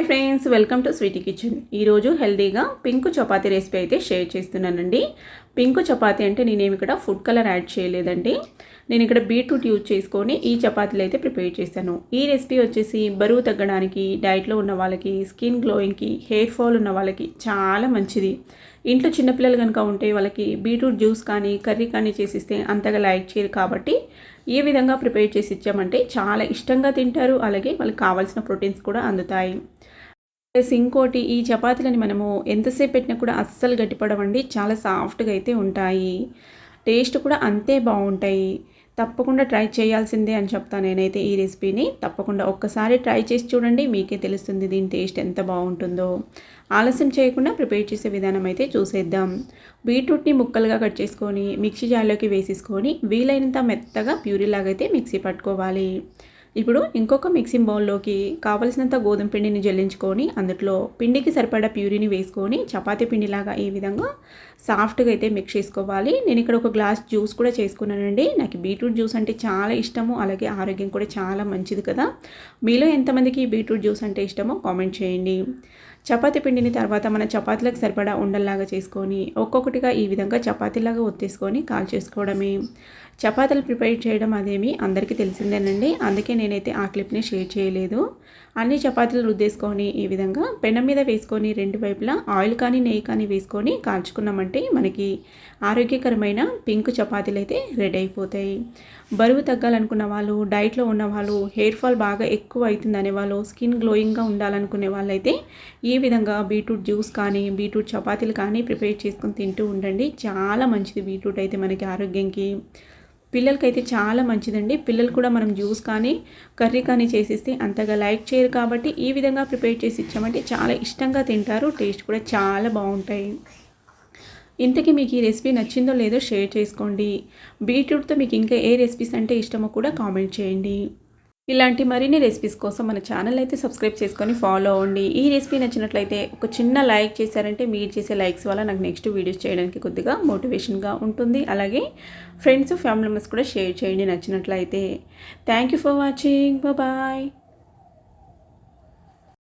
Hi friends welcome to Sweety kitchen. ఈరోజు హెల్దీగా pink chapati recipe అయితే షేర్ చేస్తున్నానండి. పింక్ చపాతీ అంటే నేనేమి ఇక్కడ ఫుడ్ కలర్ యాడ్ చేయలేదండి. నేను ఇక్కడ బీట్రూట్ యూజ్ చేసుకొని ఈ చపాతీలు అయితే ప్రిపేర్ చేశాను. ఈ రెసిపీ వచ్చేసి బరువు తగ్గడానికి డైట్లో ఉన్న వాళ్ళకి స్కిన్ గ్లోయింగ్కి హెయిర్ ఫాల్ ఉన్న వాళ్ళకి చాలా మంచిది. ఇంట్లో చిన్నపిల్లలు కనుక ఉంటే వాళ్ళకి బీట్రూట్ జ్యూస్ కానీ కర్రీ కానీ చేసిస్తే అంతగా లైక్ చేయరు కాబట్టి ఏ విధంగా ప్రిపేర్ చేసి ఇచ్చామంటే చాలా ఇష్టంగా తింటారు. అలాగే వాళ్ళకి కావాల్సిన ప్రోటీన్స్ కూడా అందుతాయి. ప్లస్ ఇంకోటి ఈ చపాతీలని మనము ఎంతసేపు పెట్టినా కూడా అస్సలు గట్టిపడవండి. చాలా సాఫ్ట్గా అయితే ఉంటాయి. టేస్ట్ కూడా అంతే బాగుంటాయి. తప్పకుండా ట్రై చేయాల్సిందే అని చెప్తాను నేనైతే ఈ రెసిపీని. తప్పకుండా ఒక్కసారి ట్రై చేసి చూడండి మీకే తెలుస్తుంది దీని టేస్ట్ ఎంత బాగుంటుందో. ఆలస్యం చేయకుండా ప్రిపేర్ చేసే విధానం అయితే చూసేద్దాం. బీట్రూట్ని ముక్కలుగా కట్ చేసుకొని మిక్సీ జార్లోకి వేసేసుకొని వీలైనంత మెత్తగా ప్యూరీలాగైతే అయితే మిక్సీ పట్టుకోవాలి. ఇప్పుడు ఇంకొక మిక్సింగ్ బౌల్లోకి కావలసినంత గోధుమ పిండిని జల్లించుకొని అందులో పిండికి సరిపడా ప్యూరీని వేసుకొని చపాతీ పిండిలాగా ఈ విధంగా సాఫ్ట్గా అయితే మిక్స్ చేసుకోవాలి. నేను ఇక్కడ ఒక గ్లాస్ జ్యూస్ కూడా చేసుకున్నానండి. నాకు బీట్రూట్ జ్యూస్ అంటే చాలా ఇష్టము. అలాగే ఆరోగ్యం కూడా చాలా మంచిది కదా. మీలో ఎంతమందికి బీట్రూట్ జ్యూస్ అంటే ఇష్టమో కామెంట్ చేయండి. చపాతీ పిండిని తర్వాత మన చపాతీలకు సరిపడా ఉండల్లాగా చేసుకొని ఒక్కొక్కటిగా ఈ విధంగా చపాతీలాగా ఒత్తేసుకొని కాల్ చేసుకోవడమే చపాతీలు ప్రిపేర్ చేయడం అదేమి అందరికీ తెలిసిందేనండి. అందుకే నేనైతే ఆ క్లిప్ని షేర్ చేయలేదు. అన్ని చపాతీలు రుద్దేసుకొని ఈ విధంగా పెనం మీద వేసుకొని రెండు వైపులా ఆయిల్ కానీ నెయ్యి కానీ వేసుకొని కాల్చుకున్నామంటే మనకి ఆరోగ్యకరమైన పింక్ చపాతీలు అయితే రెడీ అయిపోతాయి. బరువు తగ్గాలనుకున్న వాళ్ళు డైట్లో ఉన్న వాళ్ళు హెయిర్ ఫాల్ బాగా ఎక్కువ అవుతుందనే వాళ్ళు స్కిన్ గ్లోయింగ్గా ఉండాలనుకునే వాళ్ళైతే ఈ విధంగా బీట్రూట్ జ్యూస్ కానీ బీట్రూట్ చపాతీలు కానీ ప్రిపేర్ చేసుకొని తింటూ ఉండండి. చాలా మంచిది బీట్రూట్ అయితే మనకి ఆరోగ్యంకి. పిల్లలకైతే చాలా మంచిదండి. పిల్లలు కూడా మనం జ్యూస్ కానీ కర్రీ కానీ చేసిస్తే అంతగా లైక్ చేయరు కాబట్టి ఈ విధంగా ప్రిపేర్ చేసి ఇచ్చామంటే చాలా ఇష్టంగా తింటారు. టేస్ట్ కూడా చాలా బాగుంటాయి. ఇంతకీ మీకు ఈ రెసిపీ నచ్చిందో లేదో షేర్ చేసుకోండి. బీట్రూట్తో మీకు ఇంకా ఏ రెసిపీస్ అంటే ఇష్టమో కూడా కామెంట్ చేయండి. ఇలాంటి మరిన్ని రెసిపీస్ కోసం మన ఛానల్ అయితే సబ్స్క్రైబ్ చేసుకొని ఫాలో అవ్వండి. ఈ రెసిపీ నచ్చినట్లయితే ఒక చిన్న లైక్ చేశారంటే మీరు చేసే లైక్స్ వల్ల నాకు నెక్స్ట్ వీడియోస్ చేయడానికి కొద్దిగా మోటివేషన్గా ఉంటుంది. అలాగే ఫ్రెండ్స్ ఫ్యామిలీ మెంబర్స్ కూడా షేర్ చేయండి నచ్చినట్లయితే. Thank you for watching bye